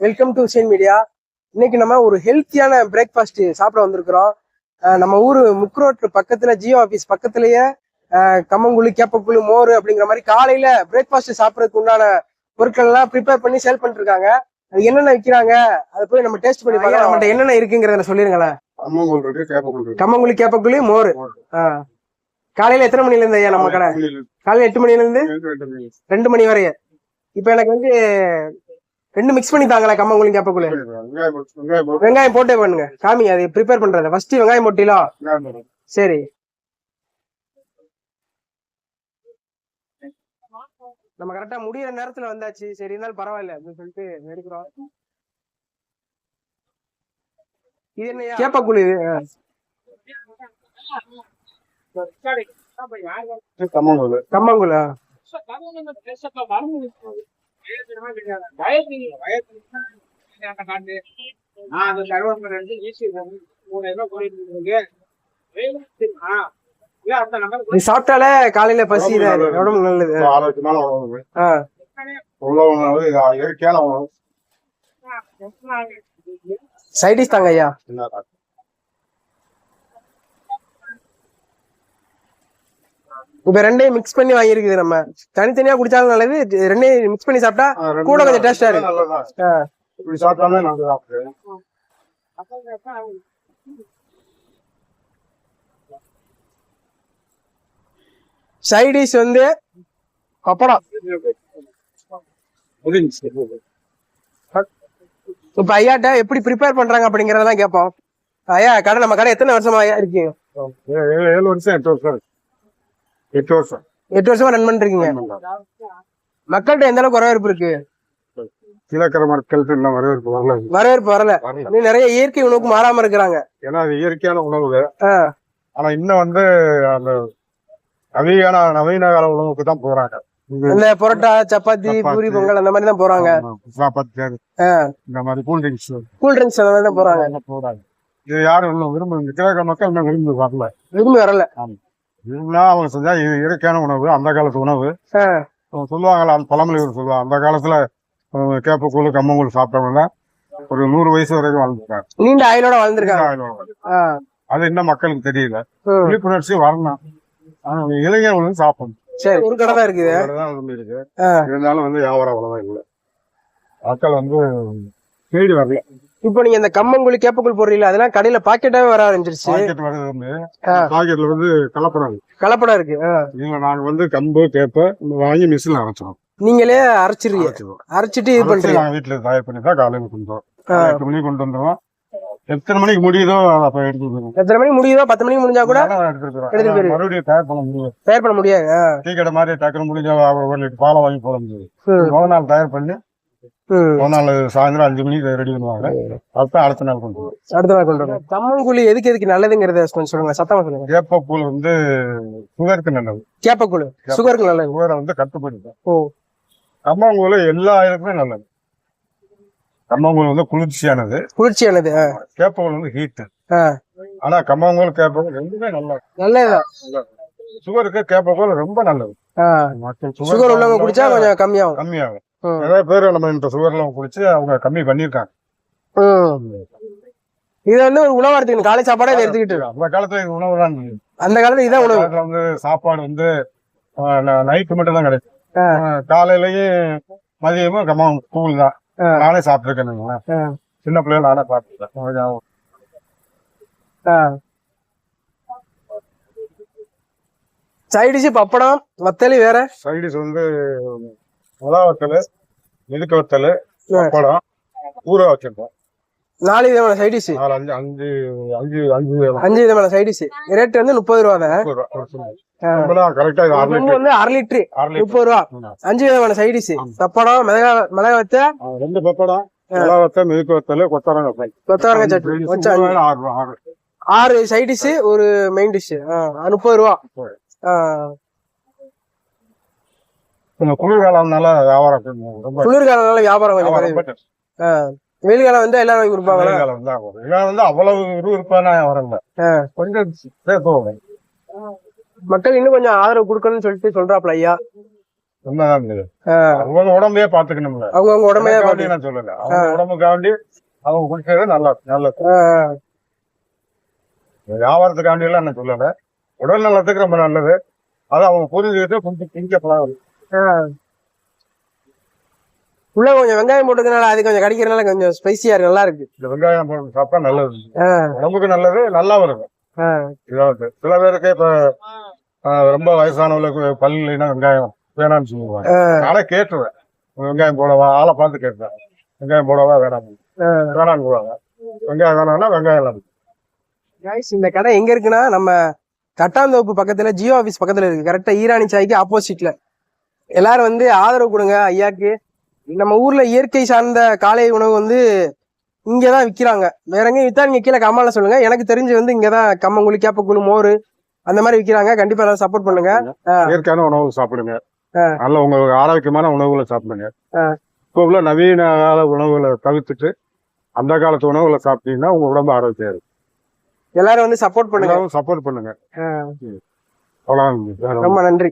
Welcome to scene media இன்னைக்கு நம்ம ஒரு ஹெல்த்தியான பிரேக்ஃபாஸ்ட் சாப்பிட வந்திருக்கிறோம். நம்ம ஊரு முக்ரோட் பக்கத்துல ஜியோ ஆபீஸ் பக்கத்துலயே கம்மங்குழி கேப்பக்குழி மோர் அப்படிங்கிற மாதிரி காலையில பிரேக்ஃபாஸ்ட் சாப்பிடறதுக்கு உண்டான பொருட்கள் எல்லாம் ப்ரிப்பேர் பண்ணி சேல் பண்ணிட்டு இருக்காங்க அது என்னென்ன விற்கிறாங்க அதை போய் நம்ம டேஸ்ட் பண்ணி பார்க்கலாம். நம்மகிட்ட என்னென்ன இருக்குங்கிறத சொல்லிருங்களேன். கம்மங்குழி கேப்பக்குழி. மோர். காலையில எத்தனை மணில இருந்து ஐயா நம்ம கடை? காலையில எட்டு மணில இருந்து ரெண்டு மணி வரைய. இப்போ எனக்கு வந்து ரெண்டு மிக்ஸ் பண்ணி தாங்களா கம்மங்குழி கேப்பக்குழி வெங்காயம் போட்டு- பண்ணுங்க. காமிங்க அது ப்ரிப்பேர் பண்றத. ஃபர்ஸ்ட் வெங்காயம் போட்டிலோ. சரி. நம்ம கரெக்டா முடியிற நேரத்துல வந்தாச்சு. சரி இருந்தாலும் பரவாயில்ல அப்படின்னு சொல்லிட்டு எடுக்கிறோம் இது என்ன கேப்பக்குழி இது இது கம்மங்கூழ். கம்மங்குழா இது சாப்பிட்டாலே காலையில பசி. உடம்பு நல்லது. ஆரோக்கியமான உணவு. உள்ள உணவு இயற்கையான உணவு. சைடிஷ் தாங்க ஐயா. இப்ப ரெண்டையும் மிக்ஸ் பண்ணி வாங்கியிருக்குது நம்ம. தனித்தனியா குடிச்சாலும் நல்லது ரெண்டையும் மிக்ஸ் பண்ணி சாப்பிட்டா கூட கொஞ்சம் ஆ இருக்கு. சைடிஷ் வந்து முடிஞ்சுச்சு. இப்ப ஐயாட்ட எப்படி ப்ரிப்பேர் பண்றாங்க அப்படிங்கறதெல்லாம் கேட்போம். ஐயா கடை நம்ம கடை எத்தனை வருஷமா ஐயா இருக்கீங்க? ஏழு வருஷம் எட்டு வருஷம். எட்டு வருஷம். எட்டு வருஷமா ரன் பண்றீங்க. மக்கள்கிட்ட எந்த அளவுக்கு வரவேற்பு இருக்கு? கீழக்கரை மக்கள் இன்னும் வரவேற்பு வரல. வரவேற்பு வரல. நிறைய இயற்கை உணவுக்கு மாறாம இருக்கிறாங்க. ஏன்னா அது இயற்கையான உணவு. ஆனா இன்னும் வந்து அந்த நவீன நவீன கால உணவுக்கு தான் போறாங்க. இந்த பரோட்டா சப்பாத்தி சப்பாத்தி. பூரி பொங்கல் அந்த மாதிரி தான் போறாங்க. ஆ. இந்த மாதிரி கூல் ட்ரிங்க்ஸ் கூல் ட்ரிங்க்ஸ் அந்த மாதிரி தான் போறாங்க. போறாங்க. இது யாரும் இன்னும் விரும்ப இந்த கிழக்க மக்கள் இன்னும் விரும்பி வரல. விரும்பி வரல. இருந்தா அவங்க செஞ்சா இது இயற்கையான உணவு அந்த காலத்து உணவு. சொல்லுவாங்கல்ல அந்த பழமொழி சொல்லுவாங்க அந்த காலத்துல கேப்பக்கூழ் கம்மங்கூழ் சாப்பிட்டவங்க ஒரு நூறு வயசு வரைக்கும் வாழ்ந்துருக்காங்க. நீண்ட ஆயுளோட வாழ்ந்திருக்காங்க. அது இன்னும் மக்களுக்கு தெரியல. விழிப்புணர்ச்சி வரணும். இளைஞர்கள் வந்து சாப்பிடணும். சரி ஒரு கடை தான் இருக்குது இருக்கு. இருந்தாலும் வந்து வியாபாரம் அவ்வளவுதான் இல்லை. மக்கள் வந்து தேடி வரல. இப்போ நீங்க இந்த கம்மங்குழி கேப்பக்குள் போடுறீங்களா அதெல்லாம் கடையில பாக்கெட்டாவே வர ஆரம்பிச்சிருச்சு. பாக்கெட்ல வந்து கலப்படம். கலப்படம் இருக்கு நாங்க வந்து கம்பு கேப்ப வாங்கி மிஷின்ல அரைச்சிடும் நீங்களே அரைச்சிருங்க அரைச்சிட்டு இது பண்றீங்க. வீட்டுல தயார் பண்ணி தான் காலையில கொண்டு வரோம். எட்டு மணிக்கு கொண்டு வந்துருவோம். எத்தனை மணிக்கு முடியுதோ அப்ப எடுத்து வந்துருவோம். எத்தனை மணிக்கு முடியுதோ பத்து மணிக்கு முடிஞ்சா கூட போயிடுவோம். மறுபடியும் தயார் பண்ண முடியும் தயார் பண்ண முடியாது. டீ கடை மாதிரி டக்குனு முடிஞ்ச ஒரு பாலை வாங்கி போட முடியாது. நாள் தயார் பண்ணி நாள் சாயந்தரம் அஞ்சு மணிக்கு ரெடி பண்ணுவாங்க. அதுதான் அடுத்த நாள் கொண்டு அடுத்த நாள் கொண்டு வரணும் கம்மங்குழி எதுக்கு எதுக்கு நல்லதுங்கிறத கொஞ்சம் சொல்லுங்க. சத்தமா சொல்லுங்க. வேப்பப்பூல் வந்து சுகருக்கு நல்லது. கேப்பக்கூழ். சுகருக்கு நல்லது. சுகரை வந்து கட்டுப்படுத்தும் ஓ. கம்மங்கூழ் எல்லா இதுக்குமே நல்லது. கம்மங்கூழ் வந்து குளிர்ச்சியானது. குளிர்ச்சியானது. கேப்பக்கூழ் வந்து ஹீட். ஆனா கம்மங்கூழ் கேப்பக்கூழ் ரெண்டுமே நல்லது. நல்லதுதான் சுகருக்கு கேப்பக்கூழ் ரொம்ப நல்லது. சுகர் உள்ளவங்க குடிச்சா கொஞ்சம் கம்மியாகும். கம்மியாகும். நிறைய பேர் நம்ம இந்த சுகர்ல குடிச்சு அவங்க கம்மி பண்ணிருக்காங்க ம். இது வந்து ஒரு உணவா எடுத்துக்கணும் காலை சாப்பாடா இதை எடுத்துக்கிட்டு. அந்த காலத்துல இது உணவு தான். அந்த காலத்துல இதான் உணவு. வந்து சாப்பாடு வந்து நைட்டு மட்டும் தான் கிடைக்கும் காலையிலயும் மதியமும் கம்ம கூழ் தான். நானே சாப்பிட்டுருக்கேன். சின்ன பிள்ளைல நானே சாப்பிட்டுருக்கேன். சைடிஷ் பப்படம் வத்தலி வேற? சைடிஸ் வந்து முளா வத்தல் நெதுக்க வத்தல் ஆ. பப்படம் ஊற வச்சிருக்கோம். நாலு விதமான சைடிஷ் நாலு அஞ்சு அஞ்சு அஞ்சு அஞ்சு. அஞ்சு விதமான சைடிஷ் ரேட் வந்து முப்பது ரூபா வந்து அரை லிட்டரு. முப்பது ரூபா. அஞ்சு விதமான சைடிஷ் பப்படம் மிளகா மிளகா வச்ச ஆ, ரெண்டு பப்படம். முளா வத்தல் மெதுக்கு வத்தல் கொத்தரங்க சட்னி. ஆறு ஆறு. ஆறு சைட் டிஷ் ஒரு மெயின் டிஷ் முப்பது ரூபா. குளிர்காலம்னால வியாபாரம் ரொம்ப குளிர்காலம்னால வியாபாரம் கொஞ்சம். வெயில் காலம் வந்து எல்லாரும் வாங்கி கொடுப்பாங்களா? குளிர்காலம் தான். இதெல்லாம் வந்து அவ்வளவு விறுவிறுப்பான வியாபாரம் ஆ. கொஞ்சம் மக்கள் இன்னும் கொஞ்சம் ஆதரவு கொடுக்கணும்னு சொல்லிட்டு சொல்றாப்ல ஐயா. அவங்க உடம்பையே பாத்துக்கணும்ல அவங்கவங்க உடமையா எனக்காண்டி நான் சொல்லல. அவங்க உடம்புக்காண்டி அவங்க குடிக்கிறது நல்லா நல்லது வியாபாரத்துக்காண்டி எல்லாம் நான் சொல்லல. உடல் நலத்துக்கு ரொம்ப நல்லது. அது அவங்க புரிஞ்சுக்கிட்டு கொஞ்சம் திங்கப்படாது உள்ள கொஞ்சம் வெங்காயம் போட்டதுனால அது கொஞ்சம் கடிக்கிறதுனால கொஞ்சம் ஸ்பைசியா இருக்கு நல்லா இருக்கு. இந்த வெங்காயம் போட்டு சாப்பிட்டா நல்லது. உடம்புக்கு நல்லது நல்லா இருக்கும் இதாவது சில பேருக்கு இப்ப ரொம்ப வயசானவங்களுக்கு பல் இல்லைன்னா வெங்காயம் வேணாம்னு சொல்லுவாங்க. நானே கேட்டுருவேன். வெங்காயம் போடவா? ஆளை பார்த்து கேட்டுறேன் வெங்காயம் போடவா? வேணாம் வேணாம்னு போடுவாங்க. வெங்காயம் வேணாம்னா வெங்காயம் எல்லாம் guys, இந்த கடை எங்க இருக்குன்னா நம்ம கட்டாந்தோப்பு பக்கத்துல ஜியோ ஆபீஸ் பக்கத்துல இருக்கு. கரெக்டா ஈரானி சாய்க்கு ஆப்போசிட்ல எல்லாரும் வந்து ஆதரவு கொடுங்க ஐயாக்கு. நம்ம ஊர்ல இயற்கை சார்ந்த காலை உணவு வந்து இங்கதான் விக்கிறாங்க. வேற எங்கேயும் வித்தா நீங்க கீழே கம்மால சொல்லுங்க. எனக்கு தெரிஞ்சு வந்து இங்கதான் கம்மங்குழி கேப்பக்குழு மோர் அந்த மாதிரி விக்கிறாங்க. கண்டிப்பா எல்லாரும் சப்போர்ட் பண்ணுங்க. இயற்கையான உணவு சாப்பிடுங்க. நல்ல உங்களுக்கு ஆரோக்கியமான உணவுகளை சாப்பிடுங்க. இப்போ உள்ள நவீன கால உணவுகளை தவிர்த்துட்டு அந்த காலத்து உணவுகளை சாப்பிட்டீங்கன்னா உங்க உடம்பு ஆரோக்கியம் இருக்கும். எல்லாரும் வந்து சப்போர்ட் பண்ணுங்க. சப்போர்ட் பண்ணுங்க. ரொம்ப நன்றி.